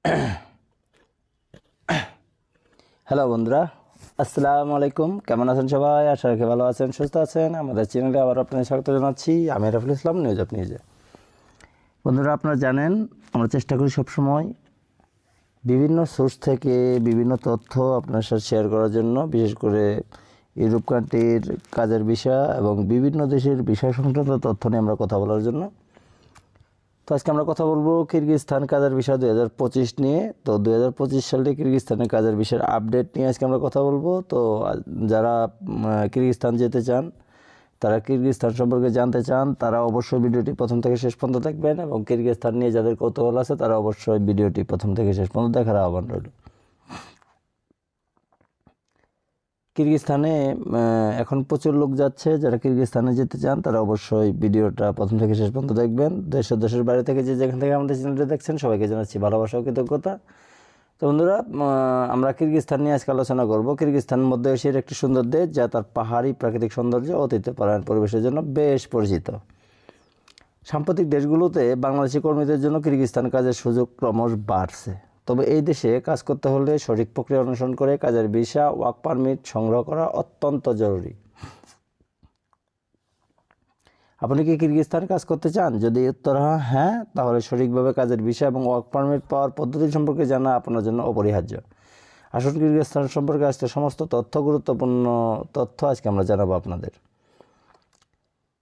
Hello বন্ধুরা। আসসালামু আলাইকুম। কেমন আছেন সবাই? আশা রাখি ভালো আছেন, সুস্থ আছেন। আমাদের চ্যানেলে আবার আপনাদের স্বাগত জানাচ্ছি। আমি রাফুল ইসলাম নিউজ অফ নিউজে বন্ধুরা, আপনারা জানেন, আমরা চেষ্টা করি সবসময় বিভিন্ন সোর্স থেকে বিভিন্ন তথ্য আপনার সাথে শেয়ার করার জন্য, বিশেষ করে ইউরোপ কান্ট্রির কাজের বিষয় এবং বিভিন্ন দেশের বিষয় সংক্রান্ত তথ্য নিয়ে আমরা কথা বলার জন্য। তো আজকে আমরা কথা বলব কিরগিজস্তান কাজের বিষয় দুই হাজার পঁচিশ নিয়ে। তো দুই হাজার পঁচিশ সালে কিরগিজস্তানের কাজের বিষয়ের আপডেট নিয়ে আজকে আমরা কথা বলব। তো যারা উম, কিরগিজস্তান যেতে চান তারা কিরগিজস্তান সম্পর্কে জানতে চান তারা অবশ্যই ভিডিওটি প্রথম থেকে শেষ পর্যন্ত দেখবেন এবং কিরগিজস্তান নিয়ে যাদের কৌতূহল আছে তারা অবশ্যই ভিডিওটি প্রথম থেকে শেষ পর্যন্ত দেখার আহ্বান রইল। কিরগিজস্তানে আহ, এখন প্রচুর লোক যাচ্ছে যারা কিরগিজস্তানে যেতে চান তারা অবশ্যই ভিডিওটা প্রথম থেকে শেষ পর্যন্ত দেখবেন। দেশের দেশের বাইরে থেকে যে যেখান থেকে আমাদের চ্যানেলটা দেখছেন সবাইকে জানাচ্ছি ভালোবাসা ও কৃতজ্ঞতা। তো বন্ধুরা আমরা কিরগিজস্তান নিয়ে আজকে আলোচনা করব। কিরগিজস্তান মধ্য এশিয়ার একটি সুন্দর দেশ যা তার পাহাড়ি প্রাকৃতিক সৌন্দর্য ও অতিথ্যপরায়ণ পরিবেশের জন্য বেশ পরিচিত। সাম্প্রতিক দেশগুলোতে বাংলাদেশি কর্মীদের জন্য কিরগিজস্তান কাজের সুযোগ ক্রমশ বাড়ছে। তবে এই দেশে কাজ করতে হলে সঠিক প্রক্রিয়া অনুসরণ করে কাজের ভিসা, ওয়ার্ক পারমিট সংগ্রহ করা অত্যন্ত জরুরি। আপনি কি কিরগিজস্তান কাজ করতে চান? যদি উত্তর হয় হ্যাঁ তাহলে সঠিকভাবে কাজের ভিসা এবং ওয়ার্ক পারমিট পাওয়ার পদ্ধতি সম্পর্কে জানা আপনার জন্য অপরিহার্য। আসুন কিরগিজস্তান সম্পর্কে আসতে সমস্ত তথ্য, গুরুত্বপূর্ণ তথ্য আজকে আমরা জানাব আপনাদের।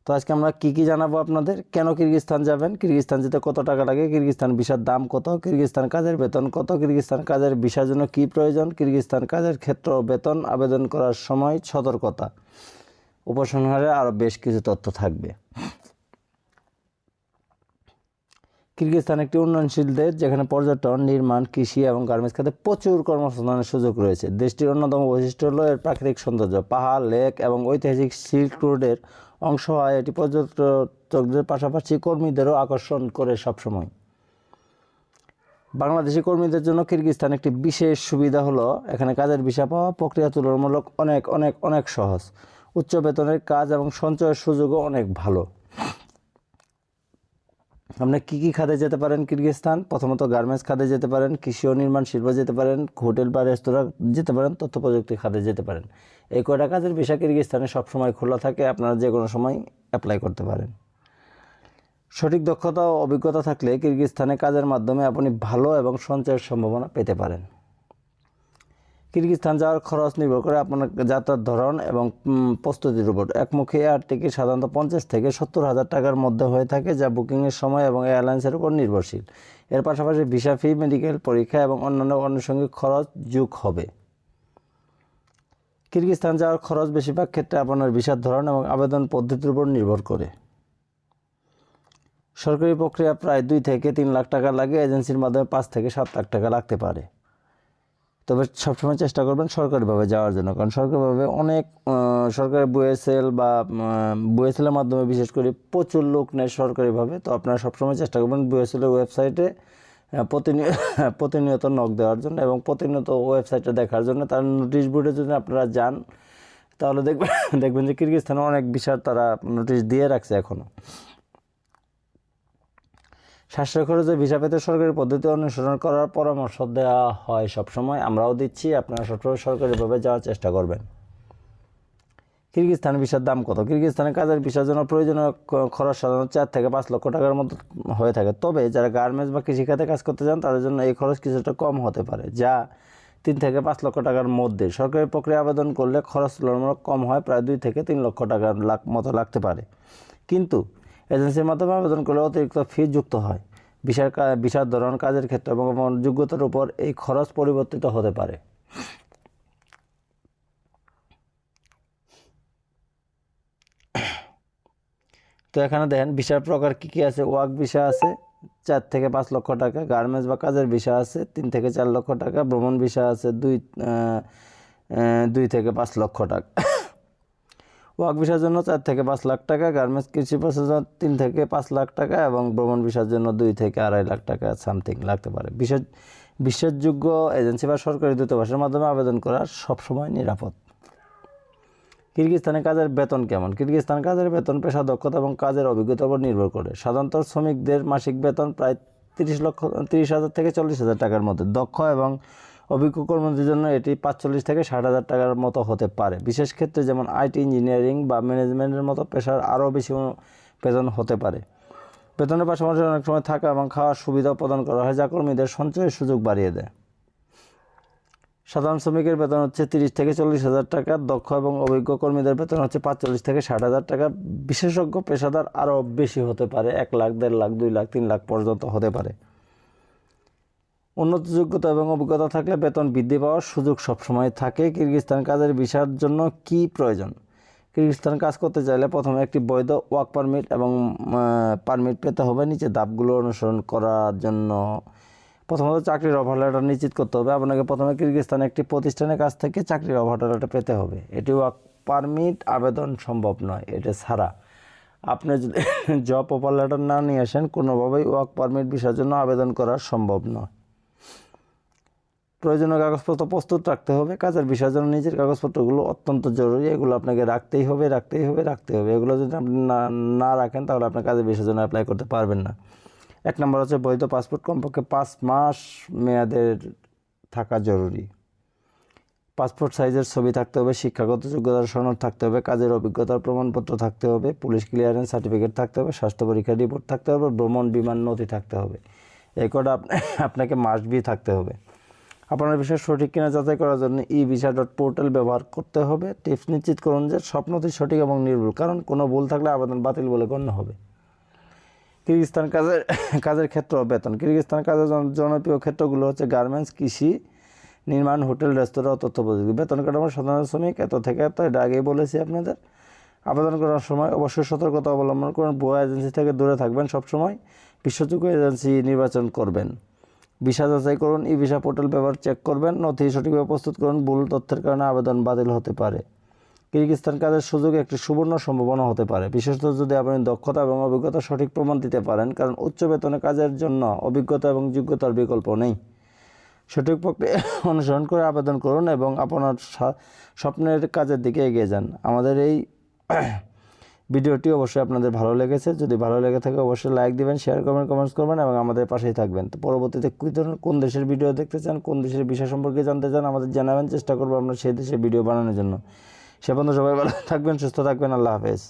তো আজকে আমরা কি কি জানাব আপনাদের? কেন কিরগিজস্তান যাবেন? কিরগিজস্তান যেতে কত টাকা লাগে? কিরগিজস্তান ভিসার দাম কত? কিরগিজস্তান কাজের বেতন কত? কিরগিজস্তান কাজের ভিসার জন্য কি প্রয়োজন? কিরগিজস্তান কাজের ক্ষেত্র বেতন আবেদন করার সময় সতর্কতা। উপসংহারে আরও বেশ কিছু তথ্য থাকবে। কিরগিজস্তান একটি উন্নয়নশীল দেশ যেখানে পর্যটন, নির্মাণ, কৃষি এবং গার্মেন্টস খাতে প্রচুর কর্মসংস্থানের সুযোগ রয়েছে। দেশটির অন্যতম বৈশিষ্ট্য হল এর প্রাকৃতিক সৌন্দর্য। পাহাড়, লেক এবং ঐতিহাসিক সিল্ক রোডের অংশ হয়। এটি পর্যটকদের পাশাপাশি কর্মীদেরও আকর্ষণ করে সবসময়। বাংলাদেশি কর্মীদের জন্য কিরগিজস্তান একটি বিশেষ সুবিধা হলো, এখানে কাজের ভিসা পাওয়া প্রক্রিয়া তুলনামূলক অনেক অনেক অনেক সহজ। উচ্চ বেতনের কাজ এবং সঞ্চয়ের সুযোগও অনেক ভালো। আপনি কী কী খাতে যেতে পারেন কিরগিজস্তান? প্রথমত গার্মেন্টস খাতে যেতে পারেন, কৃষি ও নির্মাণ শিল্প যেতে পারেন, হোটেল বা রেস্তোরাঁ যেতে পারেন, তথ্য প্রযুক্তি খাতে যেতে পারেন। এই কয়টা কাজের ভিসা কিরগিজস্তানে সবসময় খোলা থাকে, আপনারা যে কোনো সময় অ্যাপ্লাই করতে পারেন। সঠিক দক্ষতা ও অভিজ্ঞতা থাকলে কিরগিজস্তানে কাজের মাধ্যমে আপনি ভালো এবং সঞ্চয়ের সম্ভাবনা পেতে পারেন। কিরগিজস্তান যাওয়ার খরচ নির্ভর করে আপনার যাত্রার ধরন এবং প্রস্তুতির উপর। একমুখী এয়ার টিকিট সাধারণত পঞ্চাশ থেকে সত্তর হাজার টাকার মধ্যে হয়ে থাকে, যা বুকিংয়ের সময় এবং এয়ারলাইন্সের উপর নির্ভরশীল। এর পাশাপাশি ভিসা ফি, মেডিকেল পরীক্ষা এবং অন্যান্য আনুষঙ্গিক খরচ যোগ হবে। কিরগিজস্তান যাওয়ার খরচ বেশিরভাগ ক্ষেত্রে আপনার ভিসার ধরন এবং আবেদন পদ্ধতির উপর নির্ভর করে। সরকারি প্রক্রিয়া প্রায় দুই থেকে তিন লাখ টাকা লাগে, এজেন্সির মাধ্যমে পাঁচ থেকে সাত লাখ টাকা লাগতে পারে। তবে সবসময় চেষ্টা করবেন সরকারিভাবে যাওয়ার জন্য। কারণ সরকারিভাবে অনেক সরকারি বুয়েসেল বা বুয়েসেলের মাধ্যমে বিশেষ করে প্রচুর লোক নেয় সরকারিভাবে। তো আপনারা সবসময় চেষ্টা করবেন বুয়েসেলের ওয়েবসাইটে প্রতিনিয়ত প্রতিনিয়ত নক দেওয়ার জন্য এবং প্রতিনিয়ত ওয়েবসাইটে দেখার জন্য। তার নোটিশ বোর্ডে যদি আপনারা যান, তাহলে দেখবেন দেখবেন যে কিরগিজস্তানে অনেক বিষয় তারা নোটিশ দিয়ে রাখছে এখনও সাশ্রয় খরচে ভিসা পেতে সরকারি পদ্ধতি অনুসরণ করার পরামর্শ দেওয়া হয় সবসময়। আমরাও দিচ্ছি, আপনারা সবসময় সরকারিভাবে যাওয়ার চেষ্টা করবেন। কিরগিজস্তানের ভিসার দাম কত? কিরগিজস্তানের কাজের ভিসার জন্য প্রয়োজনীয় খরচ সাধারণত চার থেকে পাঁচ লক্ষ টাকার মতো হয়ে থাকে। তবে যারা গার্মেন্টস বা কৃষিখাতে কাজ করতে চান তাদের জন্য এই খরচ কিছুটা কম হতে পারে, যা তিন থেকে পাঁচ লক্ষ টাকার মধ্যে। সরকারি প্রক্রিয়া আবেদন করলে খরচ তুলনামূলক কম হয়, প্রায় দুই থেকে তিন লক্ষ টাকার লাখ মতো লাগতে পারে। কিন্তু এজেন্সির মাধ্যমে আবেদন করলে অতিরিক্ত ফি যুক্ত হয়। কা- ভিসার ধরন, কাজের ক্ষেত্রে এবং যোগ্যতার উপর এই খরচ পরিবর্তিত হতে পারে। তো এখানে দেখেন ভিসার প্রকার কী কী আছে? ওয়ার্ক ভিসা আছে, চার থেকে পাঁচ লক্ষ টাকা। গার্মেন্টস বা কাজের ভিসা আছে, তিন থেকে চার লক্ষ টাকা। ভ্রমণ ভিসা আছে, দুই দুই থেকে পাঁচ লক্ষ টাকা। ওয়ার্ক ভিসার জন্য চার থেকে পাঁচ লাখ টাকা, গার্মেন্টস কৃষি প্রসেসের জন্য তিন থেকে পাঁচ লাখ টাকা এবং ভ্রমণ ভিসার জন্য দুই থেকে আড়াই লাখ টাকা, সামথিং লাগতে পারে। বিশেষ, বিশ্বাসযোগ্য এজেন্সি বা সরকারি দূতাবাসের মাধ্যমে আবেদন করা সবসময় নিরাপদ। কিরগিজস্তানে কাজের বেতন কেমন? কিরগিজস্তান কাজের বেতন, পেশা দক্ষতা এবং কাজের অভিজ্ঞতার উপর নির্ভর করে। সাধারণত শ্রমিকদের মাসিক বেতন প্রায় তিরিশ লক্ষ, তিরিশ হাজার থেকে চল্লিশ হাজার টাকার মধ্যে, দক্ষ এবং অভিজ্ঞ কর্মীদের জন্য এটি পাঁচচল্লিশ থেকে ষাট হাজার টাকার মতো হতে পারে। বিশেষ ক্ষেত্রে যেমন আইটি ইঞ্জিনিয়ারিং বা ম্যানেজমেন্টের মতো পেশার আরও বেশি বেতন হতে পারে। বেতনের পাশাপাশি অনেক সময় থাকা এবং খাওয়ার সুবিধাও প্রদান করা হয়, যা কর্মীদের সঞ্চয়ের সুযোগ বাড়িয়ে দেয়। সাধারণ শ্রমিকের বেতন হচ্ছে তিরিশ থেকে চল্লিশ হাজার টাকা, দক্ষ এবং অভিজ্ঞ কর্মীদের বেতন হচ্ছে পাঁচচল্লিশ থেকে ষাট হাজার টাকা। বিশেষজ্ঞ পেশাদার আরও বেশি হতে পারে, এক লাখ, দেড় লাখ, দুই লাখ, তিন লাখ পর্যন্ত হতে পারে। উন্নত যোগ্যতা এবং অভিজ্ঞতা থাকলে বেতন বৃদ্ধি পাওয়ার সুযোগ সবসময় থাকে। কিরগিস্তান কাজের ভিসার জন্য কি প্রয়োজন? কিরগিস্তান কাজ করতে চাইলে প্রথমে একটি বৈধ ওয়ার্ক পারমিট এবং পারমিট পেতে হবে। নিচে ধাপগুলো অনুসরণ করার জন্য প্রথমত চাকরির অফার লেটার নিশ্চিত করতে হবে। আপনাকে প্রথমে কিরগিস্তান একটি প্রতিষ্ঠানের কাছ থেকে চাকরির অফার লেটার পেতে হবে। এটি ওয়ার্ক পারমিট আবেদন সম্ভব নয়, এটা ছাড়া। আপনি যদি জব অফার লেটার না নিয়ে আসেন, কোনোভাবেই ওয়ার্ক পারমিট ভিসার জন্য আবেদন করা সম্ভব নয়। প্রয়োজনীয় কাগজপত্র প্রস্তুত রাখতে হবে, কাজের বিষয়ের জন্য নিজের কাগজপত্রগুলো অত্যন্ত জরুরি, এগুলো আপনাকে রাখতেই হবে রাখতেই হবে, রাখতে হবে। এগুলো যদি আপনি না না রাখেন তাহলে আপনার কাজের বিষয়ের জন্য অ্যাপ্লাই করতে পারবেন না। এক নম্বর হচ্ছে বৈধ পাসপোর্ট কমপক্ষে পাঁচ মাস মেয়াদের থাকা জরুরি। পাসপোর্ট সাইজের ছবি থাকতে হবে, শিক্ষাগত যোগ্যতার সনদ থাকতে হবে, কাজের অভিজ্ঞতার প্রমাণপত্র থাকতে হবে, পুলিশ ক্লিয়ারেন্স সার্টিফিকেট থাকতে হবে, স্বাস্থ্য পরীক্ষার রিপোর্ট থাকতে হবে, ভ্রমণ, বিমান নথি থাকতে হবে। এই কটা আপ- আপনাকে মাস্ট বি থাকতে হবে। আপনার বিষয় সঠিক কিনা যাচাই করার জন্য ই ভিসা ডট পোর্টাল ব্যবহার করতে হবে। টিপস নিশ্চিত করুন যে সব নথি সঠিক এবং নির্ভুল, কারণ কোনো ভুল থাকলে আবেদন বাতিল বলে গণ্য হবে। কিরগিস্তান কাজের কাজের ক্ষেত্র বেতন। কিরগিস্তান কাজের জন- জনপ্রিয় ক্ষেত্রগুলো হচ্ছে গার্মেন্টস, কৃষি, নির্মাণ, হোটেল, রেস্তোরাঁ, তথ্য প্রযুক্তি। বেতন কাঠামো সাধারণ শ্রমিক, এত থেকে এত, এটা আগেই বলেছি আপনাদের। আবেদন করার সময় অবশ্যই সতর্কতা অবলম্বন করুন। ভুয়া এজেন্সি থেকে দূরে থাকবেন সবসময়। বিশ্বাসযোগ্য এজেন্সি নির্বাচন করবেন। ভিসা যাচাই করুন, ই ভিসা পোর্টাল ব্যবহার চেক করবেন, নথি সঠিকভাবে প্রস্তুত করুন, ভুল তথ্যের কারণে আবেদন বাতিল হতে পারে। কিরগিস্তান কাজের সুযোগ একটি সুবর্ণ সম্ভাবনা হতে পারে। বিশেষত যদি আপনি দক্ষতা এবং অভিজ্ঞতা সঠিক প্রমাণ দিতে পারেন, কারণ উচ্চ বেতনে কাজের জন্য অভিজ্ঞতা এবং যোগ্যতার বিকল্প নেই। সঠিক প্রক্রিয়া অনুসরণ করে আবেদন করুন এবং আপনার স্বপ্নের কাজের দিকে এগিয়ে যান। আমাদের এই ভিডিওটি অবশ্যই আপনাদের ভালো লেগেছে। যদি ভালো লেগে থাকে, অবশ্যই লাইক দিবেন শেয়ার করবেন কমেন্টস করবেন এবং আমাদের পাশেই থাকবেন। তো পরবর্তীতে কী ধরনের, কোন দেশের ভিডিও দেখতে চান, কোন দেশের বিষয় সম্পর্কে জানতে চান, আমাদের জানাবেন, চেষ্টা করব আমরা সেই দেশে ভিডিও বানানোর জন্য। সে পর্যন্ত সবাই ভালো থাকবেন, সুস্থ থাকবেন, আল্লাহ হাফেজ।